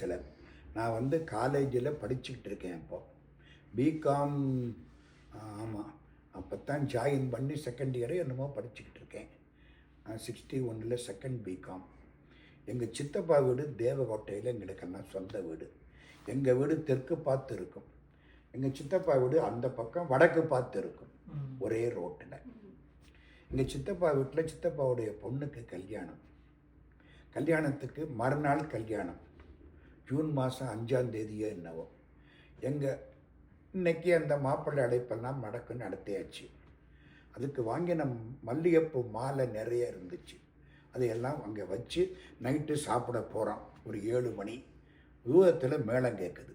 சிலர் நான் வந்து காலேஜில் படிச்சுக்கிட்டு இருக்கேன் இப்போ. பிகாம் ஆமாம் அப்போ தான் ஜாயின் பண்ணி செகண்ட் இயரே என்னமோ படிச்சுக்கிட்டு இருக்கேன். சிக்ஸ்டி ஒன்னில் செகண்ட் பிகாம் எங்கள் சித்தப்பா வீடு தேவகோட்டையில் எங்களுக்கெல்லாம் சொந்த வீடு. எங்கள் வீடு தெற்கு பார்த்து இருக்கும். எங்கள் சித்தப்பா வீடு அந்த பக்கம் வடக்கு பார்த்து இருக்கும். ஒரே ரோட்டில். எங்கள் சித்தப்பா வீட்டில் சித்தப்பாவுடைய பொண்ணுக்கு கல்யாணம். கல்யாணத்துக்கு மறுநாள் கல்யாணம். ஜூன் மாதம் அஞ்சாம் தேதியோ என்னவோ. எங்கள் இன்னைக்கு அந்த மாப்பிள்ளை அழைப்பெல்லாம் மடக்கு நடத்தியாச்சு. அதுக்கு வாங்கின மல்லிகைப்பூ மாலை நிறைய இருந்துச்சு. அதையெல்லாம் அங்கே வச்சு நைட்டு சாப்பிட போகிறோம் ஒரு ஏழு மணி. தூரத்தில் மேளம் கேட்குது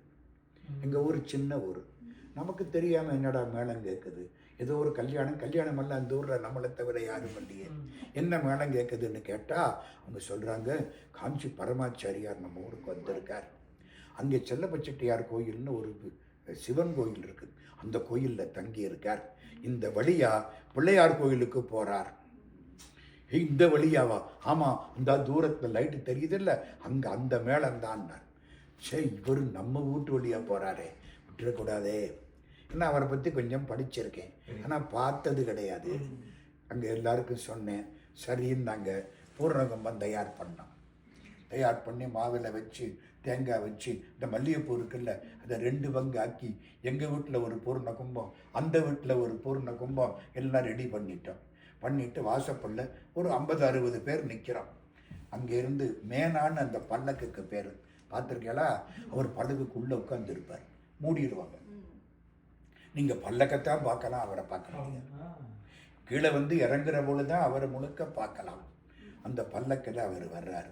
எங்கள் ஊர் சின்ன ஊர். நமக்கு தெரியாமல் என்னடா மேளம் கேட்குது ஏதோ ஒரு கல்யாணம் கல்யாணம் எல்லாம் அந்த ஊரில் நம்மளை தவிர யாரும் இல்லையே. என்ன மேளம் கேட்குதுன்னு கேட்டால் அவங்க சொல்கிறாங்க காஞ்சி பரமாச்சாரியார் நம்ம ஊருக்கு வந்திருக்கார். அங்கே செல்லப்பச்செட்டியார் கோயில்னு ஒரு சிவன் கோயில் இருக்குது அந்த கோயிலில் தங்கி இருக்கார் இந்த வழியா பிள்ளையார் கோயிலுக்கு போகிறார் இந்த வழியாவா? ஆமாம் இந்த தூரத்தில் லைட்டு தெரியுதில்ல அங்கே அந்த மேளம்தான்னார் சே இவர் நம்ம வீட்டு வழியாக போகிறாரே விட்டுறக்கூடாதே. நான் அவரை பற்றி கொஞ்சம் படிச்சிருக்கேன். ஆனால் பார்த்தது கிடையாது. அங்கே எல்லாருக்கும் சொன்னேன் சரின்னாங்க பூர்ணகும்பம் தயார் பண்ணோம். தயார் பண்ணி மாவில் வச்சு தேங்காய் வச்சு இந்த மல்லிகைப்பூ இருக்குல்ல அதை ரெண்டு பங்கு ஆக்கி எங்கள் வீட்டில் ஒரு பூர்ண கும்பம் அந்த வீட்டில் ஒரு பூர்ண கும்பம் எல்லாம் ரெடி பண்ணிட்டோம். பண்ணிட்டு வாசப்பல்ல ஒரு ஐம்பது அறுபது பேர் நிற்கிறோம் அங்கேருந்து மேனான்னு அந்த பல்லக்குக்கு பேர். பார்த்துருக்கீங்களா? அவர் பல்லக்குக்குள்ளே உட்காந்துருப்பார் மூடிடுவாங்க. நீங்கள் பல்லக்கத்தான் பார்க்கலாம் அவரை பார்க்கலாம். கீழே வந்து இறங்குற பொழுது தான் அவரை முழுக்க பார்க்கலாம். அந்த பல்லக்கில் அவர் வர்றாரு.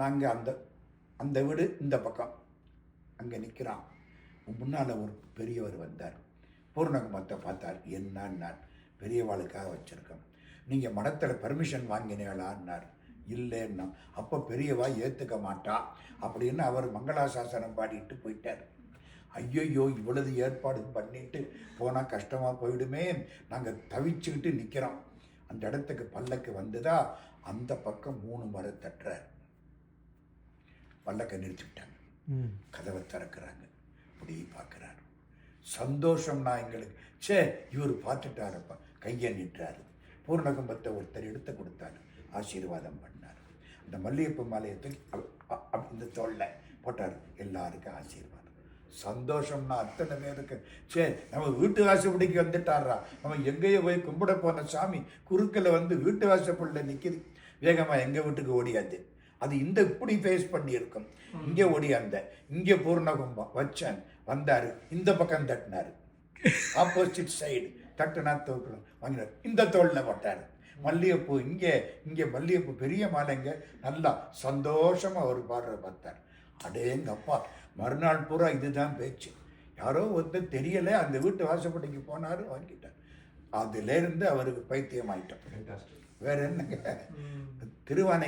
நாங்கள் அந்த அந்த வீடு இந்த பக்கம். அங்கே நிற்கிறான் முன்னால் ஒரு பெரியவர் வந்தார். பூர்ணகுமத்தை பார்த்தார் என்னன்னார்? பெரியவாளுக்காக வச்சுருக்கோம். நீங்கள் மடத்தில் பர்மிஷன் வாங்கினீங்களான்னார். இல்லைன்னா அப்போ பெரியவா ஏற்றுக்க மாட்டா. அப்படின்னு அவர் மங்களாசாசனம் பாடிட்டு போயிட்டார். ஐயையோ இவ்வளவு ஏற்பாடு பண்ணிட்டு போனால் கஷ்டமாக போயிடுமே. நாங்கள் தவிச்சுக்கிட்டு நிற்கிறோம் அந்த இடத்துக்கு பல்லக்கு வந்துதா அந்த பக்கம் மூணு முறை தட்டுறார். பல்லக்கை நிறுத்திவிட்டாங்க. கதவை திறக்கிறாங்க. அப்படி பார்க்குறாரு. சந்தோஷம்னா எங்களுக்கு. சே இவர் பார்த்துட்டாருப்பா. கையை நிட்டுறாரு. பூர்ணகும்பத்தை ஒருத்தர் எடுத்து கொடுத்தாரு. ஆசீர்வாதம் பண்ணார். அந்த மல்லிகைப்பூ மாலையை தூக்கி இந்த தோல்ல போட்டார். எல்லாருக்கும் ஆசீர்வாதம். சந்தோஷம்னா அத்தனை பேருக்கு. சே நம்ம வீட்டு வாசப்படிக்கு வந்துட்டாரா நம்ம எங்கேயோ போய் கும்பிட போன சாமி குறுக்கில் வந்து வீட்டு வாசப்படியில் நிற்கிது வேகமாக எங்கள் வீட்டுக்கு ஓடியாது அது இந்த இப்படி ஃபேஸ் பண்ணியிருக்கும். இங்கே ஓடியாந்த. இங்கே பூர்ண கும்பம் வச்சேன். வந்தார். இந்த பக்கம் தட்டினார். ஆப்போசிட் சைடு தட்டுனா தோக்கணும் வாங்கினார். இந்த தோளில் போட்டார். மல்லிகைப்பூ இங்கே இங்கே மல்லிகைப்பூ பெரிய மாலைங்க. நல்லா சந்தோஷமாக அவர் பாடுற பார்த்தார். அடேங்கப்பா மறுநாள் பூரா இதுதான் பேச்சு. யாரோ ஒருத்தர் தெரியலை அந்த வீட்டு வாசப்படிக்கு போனார் வாங்கிட்டார். அதுலேருந்து அவருக்கு பைத்தியம் ஆயிட்டோம் வேற என்னங்க? திருவானை